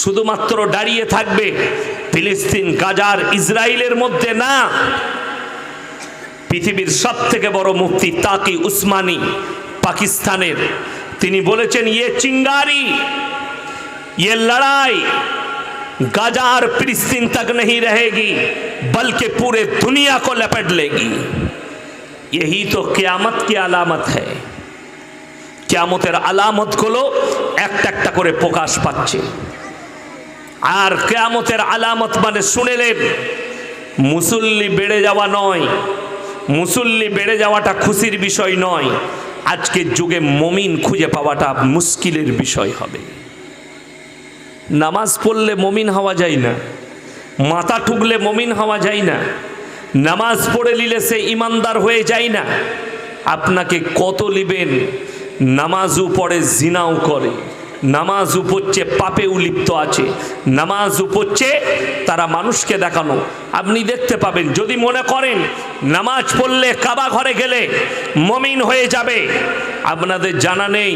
শুধুমাত্র দাঁড়িয়ে থাকবে ফিলিস্তিন গাজার ইসরায়েলের মধ্যে না পৃথিবীর সব থেকে বড় মুক্তি তাকি উসমানী পাকিস্তানের তিনি বলেছেন ইয়ে চিঙ্গারি ये लड़ाई गाजा और फिलिस्तीन तक नहीं रहेगी बल्कि पूरे दुनिया को लपेट लेगी यही तो क्यामत की আলামত है কেয়ামতের আলামতগুলো একটা একটা করে প্রকাশ পাচ্ছে আর কেয়ামতের আলামত মানে শুনেলেন মুসল্লি বেড়ে যাওয়া নয়, মুসল্লি বেড়ে যাওয়াটা খুশির বিষয় নয়। আজকের যুগে মমিন খুঁজে পাওয়াটা মুশকিলের বিষয় হবে। নামাজ পড়লে মমিন হওয়া যায় না, মাথা ঠুকলে মমিন হওয়া যায় না, নামাজ পড়ে নিলে সে ইমানদার হয়ে যায় না। আপনাকে কত লিবেন নামাজও পড়ে, জিনাও করে। নামাজ উপচ্ছে পাপেও লিপ্ত আছে। নামাজ উপচ্ছে তারা মানুষকে দেখানো। আপনি দেখতে পাবেন, যদি মনে করেন নামাজ পড়লে কাবা ঘরে গেলে মমিন হয়ে যাবে, আপনাদের জানা নেই,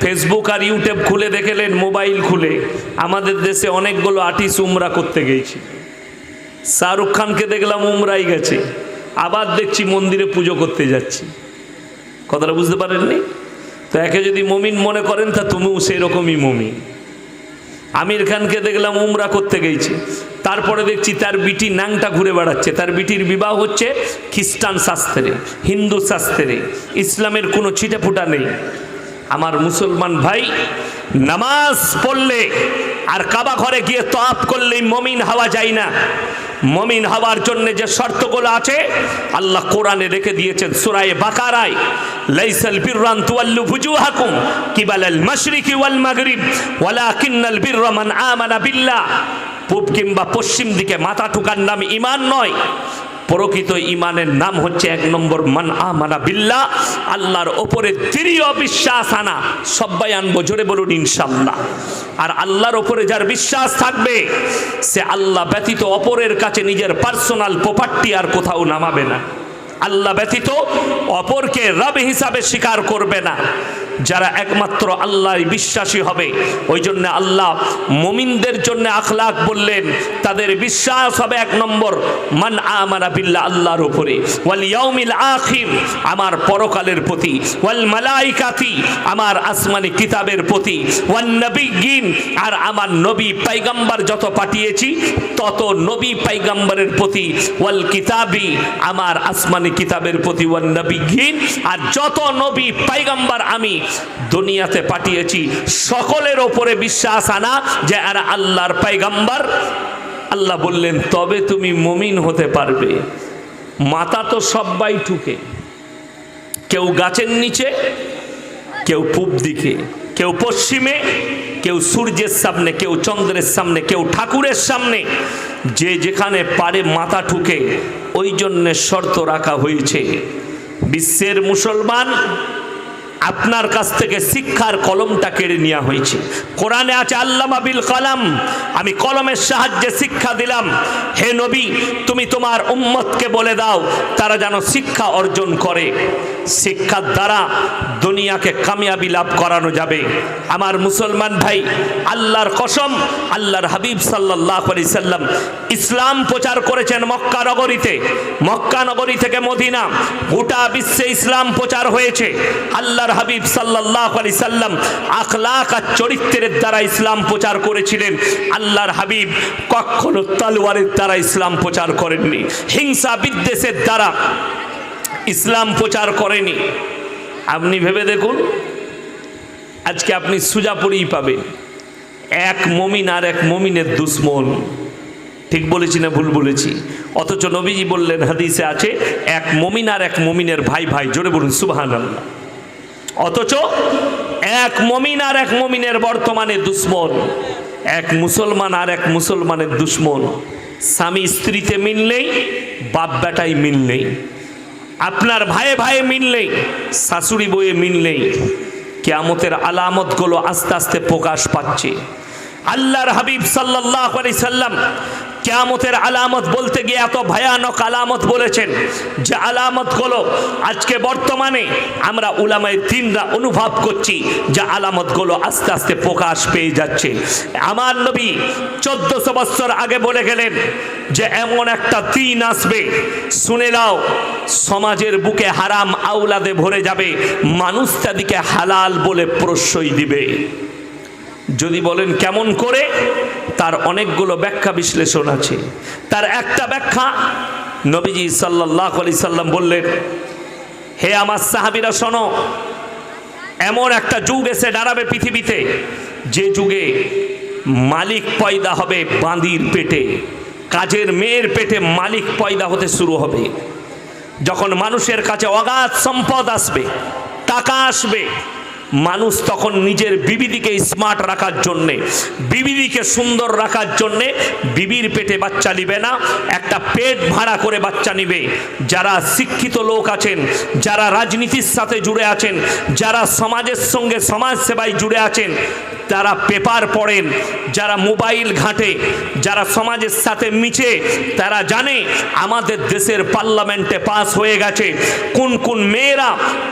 ফেসবুক আর ইউটিউব খুলে দেখেলেন, মোবাইল খুলে। আমাদের দেশে অনেকগুলো আর্টিস্ট উমরা করতে গেছি শাহরুখ খানকে দেখলাম উমরাই গেছে। আবার দেখছি মন্দিরে পুজো করতে যাচ্ছি। কথাটা বুঝতে পারেননি? তো একে যদি মমিন মনে করেন, তা তুমিও সেই রকমই মমিন। আমির খানকে দেখলাম উমরা করতে গেছি। তারপরে দেখছি তার বিটি নাংটা ঘুরে বেড়াচ্ছে। তার বিটির বিবাহ হচ্ছে খ্রিস্টান শাস্ত্রে, হিন্দু শাস্ত্রে। ইসলামের কোনো ছিটেফুটা নেই। আমার মুসলমান ভাই, নামাজ পড়লে আর কাবা ঘরে গিয়ে তফ করলেই মমিন হওয়া যায় না। মমিন হওয়ার জন্য যে শর্তগুলো আছে, আল্লাহ কোরআনে রেখে দিয়েছেন সুরায় বাকারায়, লাইসাল বিররান তুয়াল্লু ফুজুহাকুম কিবালাল মাশরিকি ওয়াল মাগরিব, ওয়ালাকিন্নাল বিররা মান আমানা বিল্লাহ। পূব কিংবা পশ্চিম দিকে মাথা ঠুকার নাম ইমান নয়। প্রকৃত ইমানের নাম হচ্ছে এক নম্বর, মান আমানা বিল্লাহ আল্লাহর ওপরে দৃঢ় বিশ্বাস আনা। সবাই আনব জোরে বলুন ইনশাল্লাহ আর আল্লাহর ওপরে যার বিশ্বাস থাকবে, সে আল্লাহ ব্যতীত অপরের কাছে নিজের পার্সোনাল প্রপার্টি আর কোথাও নামাবে না। আল্লাহ ব্যতীত অপরকে রব হিসাবে স্বীকার করবে না। যারা একমাত্র আল্লাহ বিশ্বাসী হবে ওই জন্য আল্লাহ মমিনদের জন্য আখলাক বললেন, তাদের বিশ্বাস হবে এক নম্বর, মান আমানা বিল্লাহ আল্লাহর উপরে, ওয়াল ইয়াউমিল আখির, আমার পরকালের প্রতি, ওয়াল মালাইকাতি, আমার আসমানি কিতাবের প্রতি, ওয়ান নবিগিন আর আমার নবী পাইগাম্বার যত পাঠিয়েছি, তত নবী পাইগাম্বারের প্রতি, ওয়াল কিতাবি, আমার আসমানি কিতাবের প্রতি, ওয়ান নবিগিন আর যত নবী পাইগাম্বার আমি দুনিয়াতে পাঠিয়েছি, সকলের ওপরে বিশ্বাস আনা যে আর আল্লাহর পাইগাম্বার। আল্লাহ বললেন, তবে তুমি মমিন হতে পারবে। মাথা তো সবাই ঠুকে। কেউ গাছের নিচে, কেউ পূব দিকে, কেউ পশ্চিমে, কেউ সূর্যের সামনে, কেউ চন্দ্রের সামনে, কেউ ঠাকুরের সামনে। যে যেখানে পারে মাথা ঠুকে, ওই জন্যে শর্ত রাখা হয়েছে। বিশ্বের মুসলমান আপনার কাছ থেকে শিক্ষার কলমটা কেড়ে নেওয়া হয়েছে। কোরআনে আছে, আল্লামা বিল কালাম, আমি কলমের সাহায্যে শিক্ষা দিলাম। হে নবী, তুমি তোমার উম্মতকে বলে দাও, তারা যেন শিক্ষা অর্জন করে। শিক্ষার দ্বারা দুনিয়াকে কামিয়াবি লাভ করানো যাবে। আমার মুসলমান ভাই, আল্লাহর কসম, আল্লাহর হাবিব সাল্লাহ আলি সাল্লাম ইসলাম প্রচার করেছেন মক্কা নগরীতে। মক্কা নগরী থেকে মদিনা, গোটা বিশ্বে ইসলাম প্রচার হয়েছে। আল্লাহর হাবিব সাল্লাহ আলি সাল্লাম আখলাক আর চরিত্রের দ্বারা ইসলাম প্রচার করেছিলেন। আল্লাহর হাবিব কখনো তালোয়ারের দ্বারা ইসলাম প্রচার করেননি। হিংসা বিদ্বেষের দ্বারা ইসলাম প্রচার করেনি। আপনি ভেবে দেখুন, আজকে আপনি সুজাপুরেই পাবেন। এক মমিন আর এক মমিনের দুশ্মন। ঠিক বলেছি না ভুল বলেছি? অথচ নবীজি বললেন, হাদিসে আছে, এক মমিন আর এক মমিনের ভাই ভাই, জোরে বলুন সুবাহান আল্লাহ অথচ এক মমিন আর এক মমিনের বর্তমানে দুশ্মন, এক মুসলমান আর এক মুসলমানের দুশ্মন। স্বামী স্ত্রীতে মিল নেই বাপ বেটাই মিল নেই। আপনার ভাইয়ে ভাইয়ে মিল নেই, শাশুড়ি বইয়ে মিল নেই। কেয়ামতের আলামতগুলো আস্তে আস্তে প্রকাশ পাচ্ছে। আল্লাহর হাবিব সাল্লাহ সাল্লাম কেয়ামতের আলামত বলতে গিয়ে এত ভয়ানক আলামত বলেছেন যে আলামত হলো আজকে বর্তমানে আমরা উলামায় তিনরা অনুভব করছি যে আলামতগুলো আস্তে আস্তে প্রকাশ পেয়ে যাচ্ছে। আমার নবী চোদ্দশো বছর আগে বলে গেলেন যে এমন একটা দিন আসবে, শুনে নাও, সমাজের বুকে হারাম আউলাদে ভরে যাবে মানুষ তাদিকে হালাল বলে প্রশ্রয় দিবে। যদি বলেন কেমন করে? তার অনেকগুলো ব্যাখ্যা বিশ্লেষণ আছে। তার একটা ব্যাখ্যা নবীজি সাল্লাহ আলি সাল্লাম বললেন, হে আমার সাহাবিরা, শোনো, এমন একটা যুগ এসে দাঁড়াবে পৃথিবীতে, যে যুগে মালিক পয়দা হবে বাঁদির পেটে, কাজের মেয়ের পেটে মালিক পয়দা হতে শুরু হবে। যখন মানুষের কাছে অগাধ সম্পদ আসবে, টাকা আসবে মানুষ তখন নিজের বিবিদিকে স্মার্ট রাখার জন্যে, বিবিদিকে সুন্দর রাখার জন্যে বিবির পেটে বাচ্চা নিবে না, একটা পেট ভাড়া করে বাচ্চা নিবে। যারা শিক্ষিত লোক আছেন, যারা রাজনীতির সাথে জুড়ে আছেন, যারা সমাজের সঙ্গে সমাজ সেবায় জুড়ে আছেন তারা পেপার পড়েন, যারা মোবাইল ঘাঁটে, যারা সমাজের সাথে মিছে তারা জানে আমাদের দেশের পার্লামেন্টে পাস হয়ে গেছে। কোন কোন মেয়েরা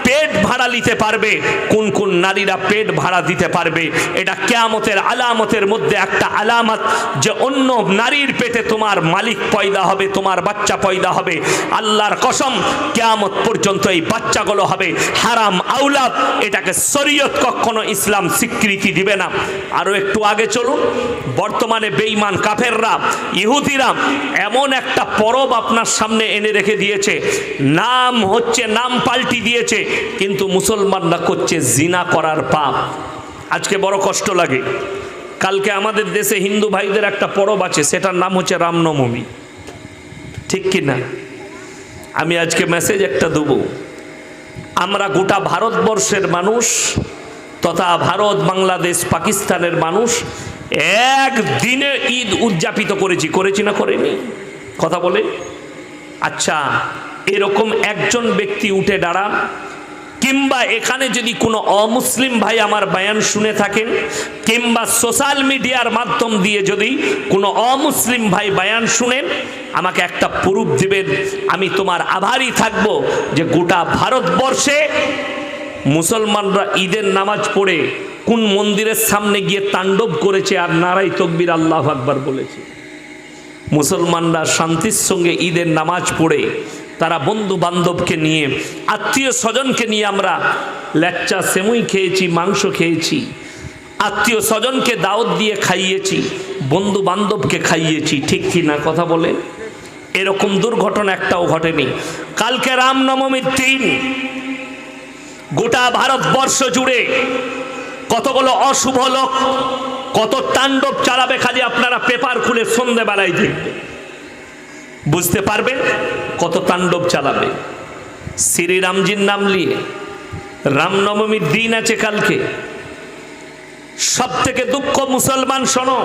পেট ভাড়া নিতে পারবে, কোন কোন নারীরা পেট ভাড়া দিতে পারবে। এটা কেয়ামতের আলামতের মধ্যে একটা আলামত যে অন্য নারীর পেটে তোমার মালিক পয়দা হবে, তোমার বাচ্চা পয়দা হবে। আল্লাহর কসম, কেয়ামত পর্যন্ত এই বাচ্চাগুলো হবে। হারাম আউলাদ এটাকে শরীয়ত কখনো ইসলাম স্বীকৃতি দিবে না। আরও একটু আগে চলুন, বর্তমানে বেঈমান কাফেররা ইহুদিরা এমন একটা পরব আপনার সামনে এনে রেখে দিয়েছে। নাম হচ্ছে, নাম পাল্টি দিয়েছে, কিন্তু মুসলমানরা করছে জিনা করার পাপ। আজকে বড় কষ্ট লাগে। কালকে আমাদের দেশে হিন্দু ভাইদের একটা পরব আছে, সেটার নাম হচ্ছে রামনবমী। ঠিক কি না? আমি আজকে মেসেজ একটা দেবো। আমরা গোটা ভারতবর্ষের মানুষ তথা ভারত, বাংলাদেশ, পাকিস্তানের মানুষ একদিনে ঈদ উদযাপিত করেছি। করেছি না করেনি? কথা বলে? আচ্ছা এরকম একজন ব্যক্তি উঠে দাঁড়ান, কিংবা এখানে যদি কোনো অমুসলিম ভাই আমার বায়ান শুনে থাকেন, কিংবা সোশ্যাল মিডিয়ার মাধ্যম দিয়ে যদি কোনো অমুসলিম ভাই বায়ান শুনেন, আমাকে একটা প্রুফ দিবেন। আমি তোমার আভারই থাকব যে গোটা ভারতবর্ষে মুসলমানরা ঈদের নামাজ পড়ে কোন মন্দিরের সামনে গিয়ে তাণ্ডব করেছে আর নারাই তকবির আল্লাহ আকবার বলেছে। মুসলমানরা শান্তির সঙ্গে ঈদের নামাজ পড়ে, তারা বন্ধু বান্ধবকে নিয়ে আত্মীয় স্বজনকে নিয়ে আমরা ল্যাচ্চা সেমুই খেয়েছি, মাংস খেয়েছি আত্মীয় স্বজনকে দাওয়াত দিয়ে খাইয়েছি বন্ধু বান্ধবকে খাইয়েছি, ঠিক কি না কথা বলে? এরকম দুর্ঘটনা একটাও ঘটেনি। কালকে রামনবমীর দিন গোটা ভারতবর্ষ জুড়ে কতগুলো অশুভ লোক, কত তাণ্ডব চালাবে খালি আপনারা পেপার খুলে সন্ধেবেলায় দেখবে বুঝতে পারবেন কত তাণ্ডব চালাবে। শ্রীরামজির নাম নিয়ে রামনবমীর দিন আছে কালকে। সব থেকে দুঃখ মুসলমান শোনো,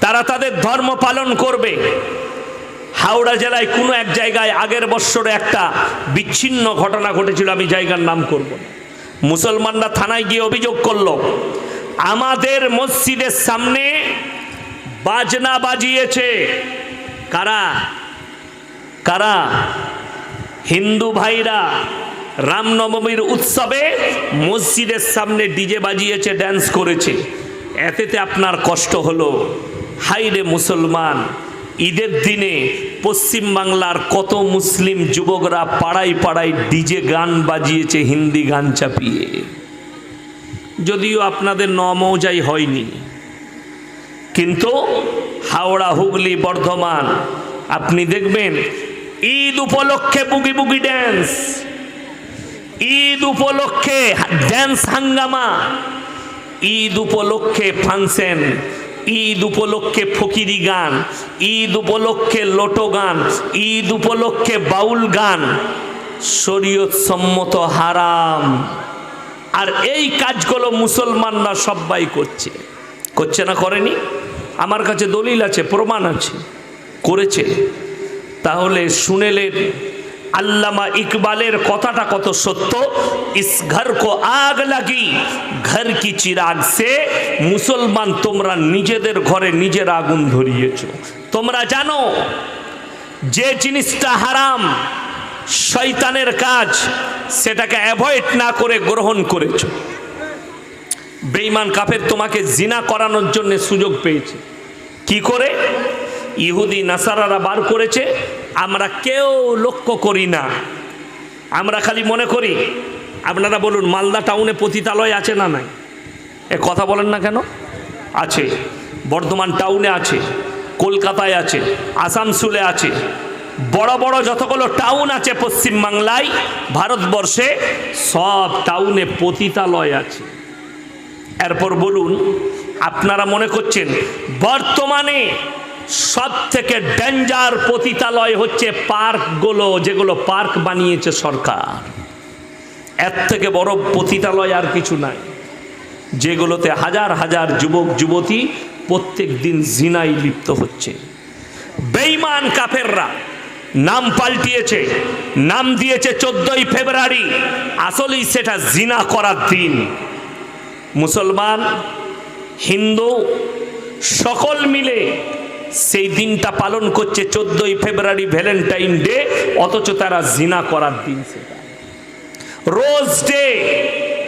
তারা তাদের ধর্ম পালন করবে। হাওড়া জেলায় কোনো এক জায়গায় আগের বৎসরে একটা বিচ্ছিন্ন ঘটনা ঘটেছিল, আমি জায়গার নাম করব মুসলমানরা থানায় গিয়ে অভিযোগ করল, আমাদের মসজিদের সামনে বাজনা বাজিয়েছে। কারা? কারা? হিন্দু ভাইরা রামনবমীর উৎসবে মসজিদের সামনে ডিজে বাজিয়েছে ড্যান্স করেছে। এতেতে আপনার কষ্ট হলো। হাইরে মুসলমান, ঈদের দিনে পশ্চিমবাংলার কত মুসলিম যুবকরা পাড়ায় পাড়ায় ডিজে গান বাজিয়েছে, হিন্দি গান চাপিয়ে। যদিও আপনাদের নমৌজাই হয়নি, কিন্তু হাওড়া, হুগলি, বর্ধমান, আপনি দেখবেন ঈদ উপলক্ষে বুগি বুগি ড্যান্স ঈদ উপলক্ষে ড্যান্স হাঙ্গামা, ঈদ উপলক্ষে ফাংশন ঈদ উপলক্ষে ফকিরি গান, ঈদ উপলক্ষে লোটো গান, ঈদ উপলক্ষে বাউল গান। শরীয়ত সম্মত হারাম। আর এই কাজগুলো মুসলমানরা সবাই করছে। করছে না করেনি? আমার কাছে দলিল আছে, প্রমাণ আছে। করেছে। তাহলে শুনেলেন আল্লামা ইকবালের কথাটা কত সত্য? ইস ঘর কো আগ লাগি, ঘর কি চিরাগ সে, মুসলমান তোমরা নিজেদের ঘরে নিজের আগুন ধরিয়েছ। তোমরা জানো, যে জিনিসটা হারাম, শয়তানের কাজ, সেটাকে অ্যাভয়েড না করে গ্রহণ করেছ। বেঈমান কাফের তোমাকে জিনা করানোর জন্য সুযোগ পেয়েছে। কি করে? ইহুদি, নাসারারা বার করেছে আমরা কেউ লক্ষ্য করি না। আমরা খালি মনে করি, আপনারা বলুন, মালদা টাউনে পতিতালয় আছে না নাই? এ কথা বলেন না কেন? আছে। বর্ধমান টাউনে আছে, কলকাতায় আছে, আসানসোলে আছে। বড় বড় যতগুলো টাউন আছে পশ্চিমবাংলায়, ভারতবর্ষে সব টাউনে পতিতালয় আছে। এরপর বলুন, আপনারা মনে করছেন, বর্তমানে সব থেকে ডেঞ্জার পতিতালয় হচ্ছে পার্কগুলো, যেগুলো পার্ক বানিয়েছে সরকার। এর থেকে বড় পতিতালয় আর কিছু নাই, যেগুলোতে হাজার হাজার যুবক, যুবতী প্রত্যেক দিন জিনাই লিপ্ত হচ্ছে। বেইমান কাফেররা নাম পাল্টিয়েছে, নাম দিয়েছে চোদ্দই ফেব্রুয়ারি, আসলেই সেটা জিনা করার দিন। মুসলমান, হিন্দু, সকল মিলে সেই দিনটা পালন করছে চোদ্দই ফেব্রুয়ারি ভ্যালেন্টাইন ডে, অথচ তারা জিনা করার দিন রোজ ডে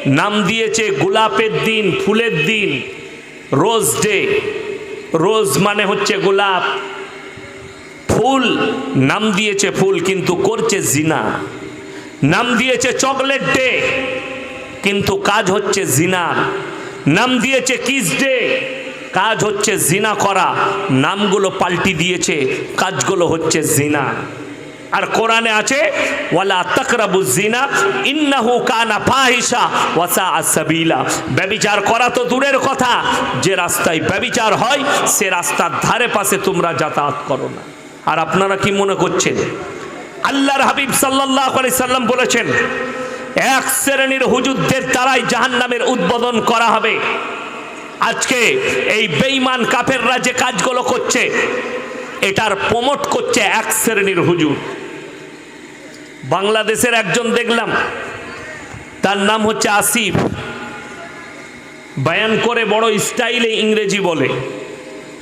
নাম দিয়েছে গোলাপের দিন, ফুলের দিন। রোজ ডে, রোজ মানে হচ্ছে গোলাপ। ফুল নাম দিয়েছে ফুল, কিন্তু করছে জিনা। নাম দিয়েছে চকলেট ডে, কিন্তু কাজ হচ্ছে জিনা। নাম দিয়েছে কিস ডে কাজ হচ্ছে জিনা করা, নামগুলো পাল্টি দিয়েছে, কাজগুলো হচ্ছে জিনা। আর কোরআনে আছে, ওয়ালা তাকরাবু জিনা, ইন্নাহু কানা ফাহিশা ওয়াসা সাবিলা। ব্যবিচার করা তো দূরের কথা, যে রাস্তায় ব্যবিচার হয়, সে রাস্তার ধারে পাশে তোমরা যাতায়াত করো না। আর আপনারা কি মনে করছেন? আল্লাহর হাবিব সাল্লাল্লাহু আলাইহি সাল্লাম বলেছেন, এক শ্রেণির হুজুরদের দ্বারাই জাহান্নামের উদ্বোধন করা হবে। আজকে এই বেঈমান কাফেররা যে কাজগুলো করছে, এটার প্রমোট করছে এক শ্রেণির হুজুর। বাংলাদেশের একজন দেখলাম, তার নাম হচ্ছে আসিফ। বায়ান করে বড় স্টাইলে ইংরেজি বলে।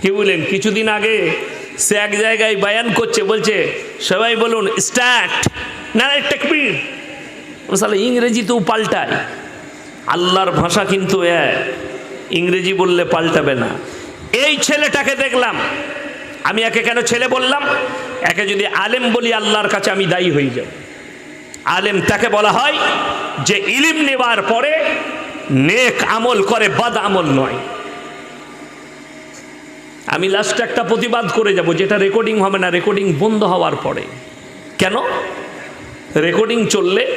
কি বললেন? কিছুদিন আগে সে এক জায়গায় বায়ান করছে, বলছে, সবাই বলুন, স্টার্ট। না টেকবির সালে ইংরেজিতেও পাল্টায় আল্লাহর ভাষা কিন্তু এক ইংরেজি বললে পাল্টাবে না। এই ছেলেটাকে দেখলাম। আমি একে কেন ছেলে বললাম? একে যদি আলেম বলি, আল্লাহর কাছে আমি দায়ী হয়ে যাব। আলেম তাকে বলা হয় যে ইলিম নেবার পরে নেক আমল করে, বাদ আমল নয়। আমি লাস্টে একটা প্রতিবাদ করে যাব, যেটা রেকর্ডিং হবে না রেকর্ডিং বন্ধ হওয়ার পরে। কেন? রেকর্ডিং চললে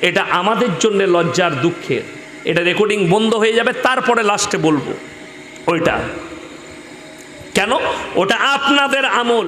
এটা আমাদের জন্য লজ্জার দুঃখের। এটা রেকর্ডিং বন্ধ হয়ে যাবে তারপরে লাস্টে বলব। ওইটা। কেন? ওটা আপনাদের আমল।